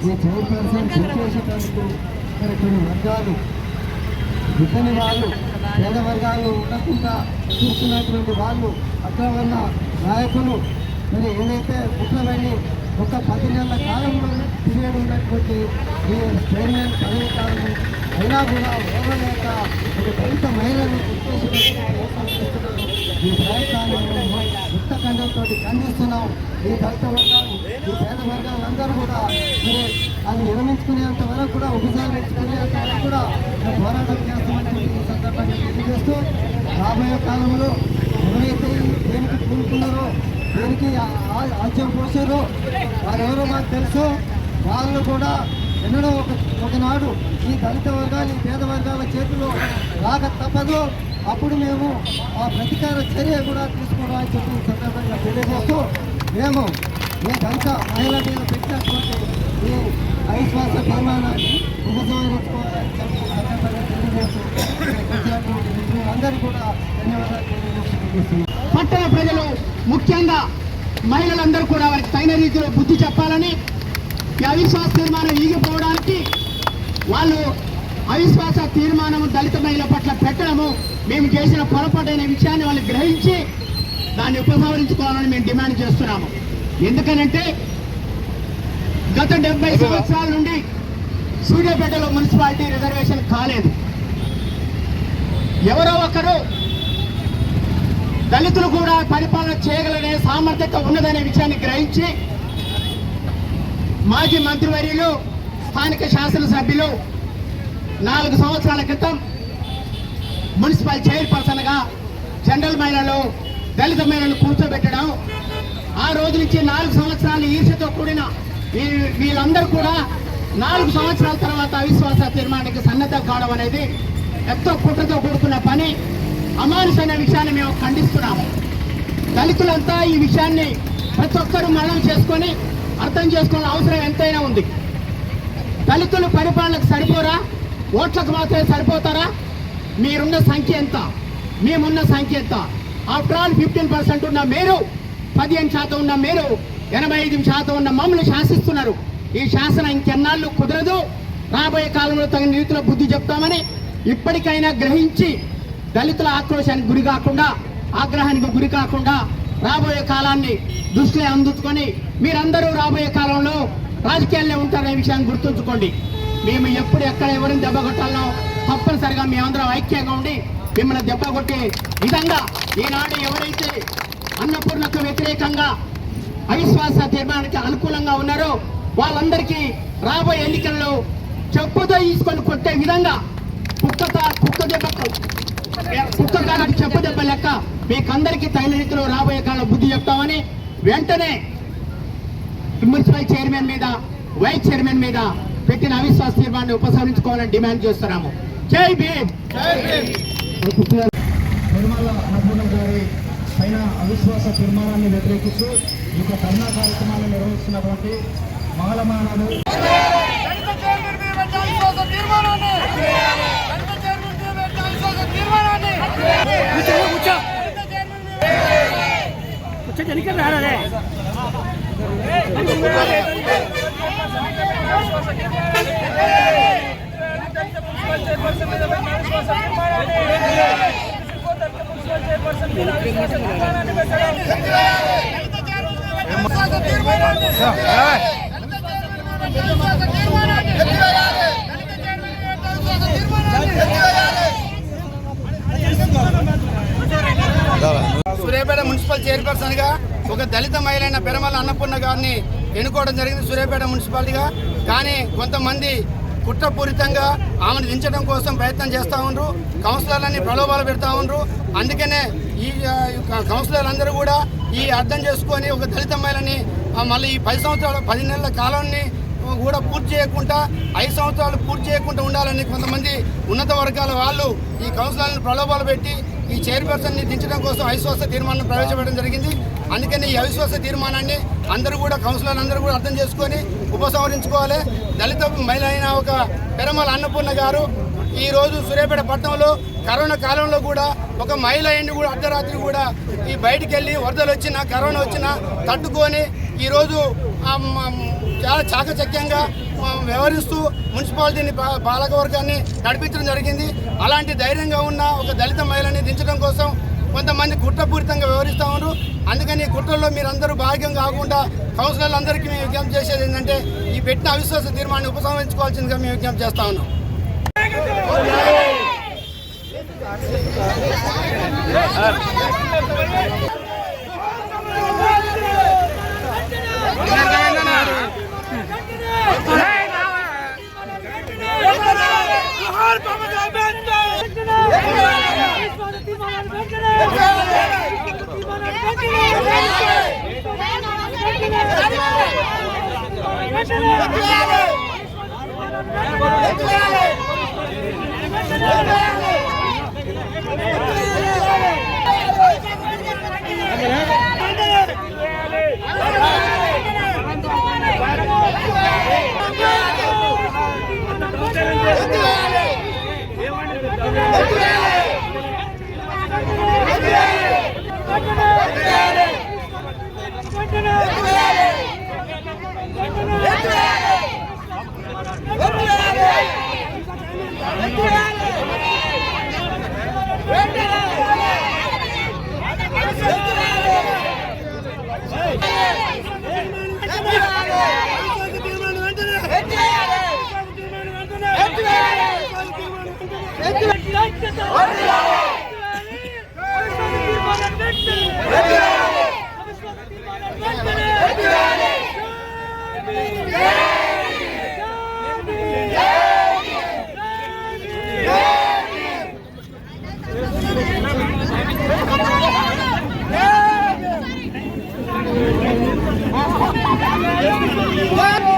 ఈ చైర్పర్సన్ పనిచేసేటందుకు మరి కొన్ని వర్గాలు ఇతని వాళ్ళు పేద వర్గాలు ఉండకుండా చూస్తున్నటువంటి వాళ్ళు అక్కడ ఉన్న నాయకులు మరి ఏదైతే ముఖ్యమైన ఒక పది నెలల కాలంలో పీరియడ్ ఉన్నటువంటి ఈ చైర్మన్ పదవి కాలం అయినా కూడా ఓడలేక ఒక దళిత మహిళను ఈ ప్రయత్నాన్ని ముక్త ఖండంతో ఖండిస్తున్నాం. ఈ దళిత వర్గాలు ఈ పేద వర్గాలందరూ కూడా అది విరమించుకునేంత వరకు కూడా ఉపసంహరించుకునేంత వరకు కూడా పోరాటం చేస్తామని ఈ సందర్భంగా తెలియజేస్తూ రాబోయే కాలంలో ఎవరైతే దేనికి పూనుకున్నారో దేనికి ఆజ్యం పోసారో వారెవరో మాకు తెలుసు. వాళ్ళు కూడా ఎన్నడో ఒక ఒకనాడు ఈ దళిత వర్గాలు ఈ పేద వర్గాల చేతిలో రాక తప్పదు. అప్పుడు మేము ఆ ప్రతీకార చర్య కూడా తీసుకోవాలని చెప్పి సందర్భంగా తెలియజేస్తూ మేము ఈ దళిత మహిళ మీద పెట్టినటువంటి ఈ అవిశ్వాస తీర్మానాన్ని కూడా ధన్యవాదాలు పట్టణ ప్రజలు ముఖ్యంగా మహిళలందరూ కూడా వారికి తగిన రీతిలో బుద్ధి చెప్పాలని ఈ అవిశ్వాస తీర్మానం ఈగిపోవడానికి వాళ్ళు అవిశ్వాస తీర్మానం దళిత మహిళల పట్ల పెట్టడము మేము చేసిన పొరపాటైన విషయాన్ని వాళ్ళు గ్రహించి దాన్ని ఉపసంహరించుకోవాలని మేము డిమాండ్ చేస్తున్నాము. ఎందుకనంటే గత డెబ్బై సంవత్సరాల నుండి సూర్యాపేటలో మున్సిపాలిటీ రిజర్వేషన్ కాలేదు. ఎవరో ఒకరు దళితులు కూడా పరిపాలన చేయగలనే సామర్థ్యత ఉన్నదనే విషయాన్ని గ్రహించి మాజీ మంత్రివర్యులు స్థానిక శాసనసభ్యులు నాలుగు సంవత్సరాల క్రితం మున్సిపల్ చైర్పర్సన్గా జనరల్ మహిళలు దళిత మహిళలు కూర్చోబెట్టడం ఆ రోజు నుంచి నాలుగు సంవత్సరాలు ఈర్ష్యతో కూడిన వీళ్ళందరూ కూడా నాలుగు సంవత్సరాల తర్వాత అవిశ్వాస తీర్మానానికి సన్నద్ధం కావడం అనేది ఎంతో కుట్రతో కూడుకున్న పని. అమానుషమైన విషయాన్ని మేము ఖండిస్తున్నాము. దళితులంతా ఈ విషయాన్ని ప్రతి ఒక్కరూ మరణం చేసుకొని అర్థం చేసుకునే అవసరం ఎంతైనా ఉంది. దళితులు పరిపాలనకు సరిపోరా? ఓట్లకు మాత్రమే సరిపోతారా? మీరున్న సంఖ్య ఎంత? మేమున్న సంఖ్య ఎంత? ఆఫ్టర్ ఆల్ ఫిఫ్టీన్ పర్సెంట్ ఉన్న మీరు పదిహేను శాతం ఉన్న మీరు ఎనభై ఐదు శాతం ఉన్న మమ్మల్ని శాసిస్తున్నారు. ఈ శాసనం ఇంకెన్నాళ్ళు కుదరదు. రాబోయే కాలంలో తగిన రీతిలో బుద్ధి చెప్తామని ఇప్పటికైనా గ్రహించి దళితుల ఆక్రోశానికి గురి కాకుండా ఆగ్రహానికి గురి కాకుండా రాబోయే కాలాన్ని దృష్టిలో అందుకొని మీరందరూ రాబోయే కాలంలో రాజకీయాల్లో ఉంటారనే విషయాన్ని గుర్తుంచుకోండి. మేము ఎప్పుడు ఎక్కడ ఎవరిని దెబ్బ కొట్టాలనో తప్పనిసరిగా మేమందరం ఐక్యంగా ఉండి మిమ్మల్ని దెబ్బ కొట్టే విధంగా ఈనాడు ఎవరైతే అన్నపూర్ణకు వ్యతిరేకంగా అవిశ్వాస తీర్మానానికి అనుకూలంగా ఉన్నారో వాళ్ళందరికీ రాబోయే ఎన్నికల్లో చెప్పుతో తీసుకొని కొట్టే విధంగా కుక్కత కుక్క దెబ్బకు కుక్క కాలకి చెప్పు దెబ్బ లెక్క మీకందరికీ తగిన రీతిలో రాబోయే కాలం బుద్ధి చెప్తామని వెంటనే మున్సిపల్ చైర్మన్ మీద వైస్ చైర్మన్ మీద పెట్టిన అవిశ్వాస తీర్మానాన్ని ఉపసంహరించుకోవాలని డిమాండ్ చేస్తున్నాము. జై భీమ్! గారి పైన అవిశ్వాస తీర్మానాన్ని వ్యతిరేకిస్తూ ఈ యొక్క ధర్నా కార్యక్రమాన్ని నిర్వహిస్తున్నటువంటి మాలమానాలు దళిత మీద సూర్యాపేట మున్సిపల్ చైర్పర్సన్గా ఒక దళిత మహిళైన పెరమల అన్నపూర్ణ గారిని ఎన్నుకోవడం జరిగింది సూర్యాపేట మున్సిపాలిటీగా. కానీ కొంతమంది కుట్రపూరితంగా ఆమెను దించడం కోసం ప్రయత్నం చేస్తూ ఉండ్రు. కౌన్సిలర్లని ప్రలోభాలు పెడతా ఉండ్రు. అందుకనే ఈ కౌన్సిలర్లందరూ కూడా ఈ అర్థం చేసుకొని ఒక దళిత మహిళని మళ్ళీ ఈ పది సంవత్సరాల పది నెలల కాలాన్ని కూడా పూర్తి చేయకుండా ఐదు సంవత్సరాలు పూర్తి చేయకుండా ఉండాలని కొంతమంది ఉన్నత వర్గాల వాళ్ళు ఈ కౌన్సిలర్లను ప్రలోభాలు పెట్టి ఈ చైర్పర్సన్ని దించడం కోసం అవిశ్వాస తీర్మానం ప్రవేశపెట్టడం జరిగింది. అందుకని ఈ అవిశ్వాస తీర్మానాన్ని అందరూ కూడా కౌన్సిలర్లు అందరూ కూడా అర్థం చేసుకొని ఉపసంహరించుకోవాలి. దళిత మహిళ అయిన ఒక పెరమల అన్నపూర్ణ గారు ఈరోజు సూర్యాపేట పట్టణంలో కరోనా కాలంలో కూడా ఒక మహిళ అయిన కూడా అర్ధరాత్రి కూడా ఈ బయటికి వెళ్ళి వరదలు వచ్చినా కరోనా వచ్చినా తట్టుకొని ఈరోజు చాలా చాకచక్యంగా వ్యవహరిస్తూ మున్సిపాలిటీని పా- పాలకవర్గాన్ని నడిపించడం జరిగింది. అలాంటి ధైర్యంగా ఉన్న ఒక దళిత మహిళని దించడం కోసం కొంతమంది కుట్రపూరితంగా వివరిస్తూ ఉన్నారు. అందుకని ఈ కుట్రల్లో మీరందరూ భాగ్యం కాకుండా కౌన్సిలర్లు అందరికీ మేము విజ్ఞప్తి చేసేది ఏంటంటే ఈ పెట్టిన అవిశ్వాస తీర్మానాన్ని ఉపసంహరించుకోవాల్సిందిగా మేము విజ్ఞప్తి చేస్తా ఉన్నాం. Continue! జై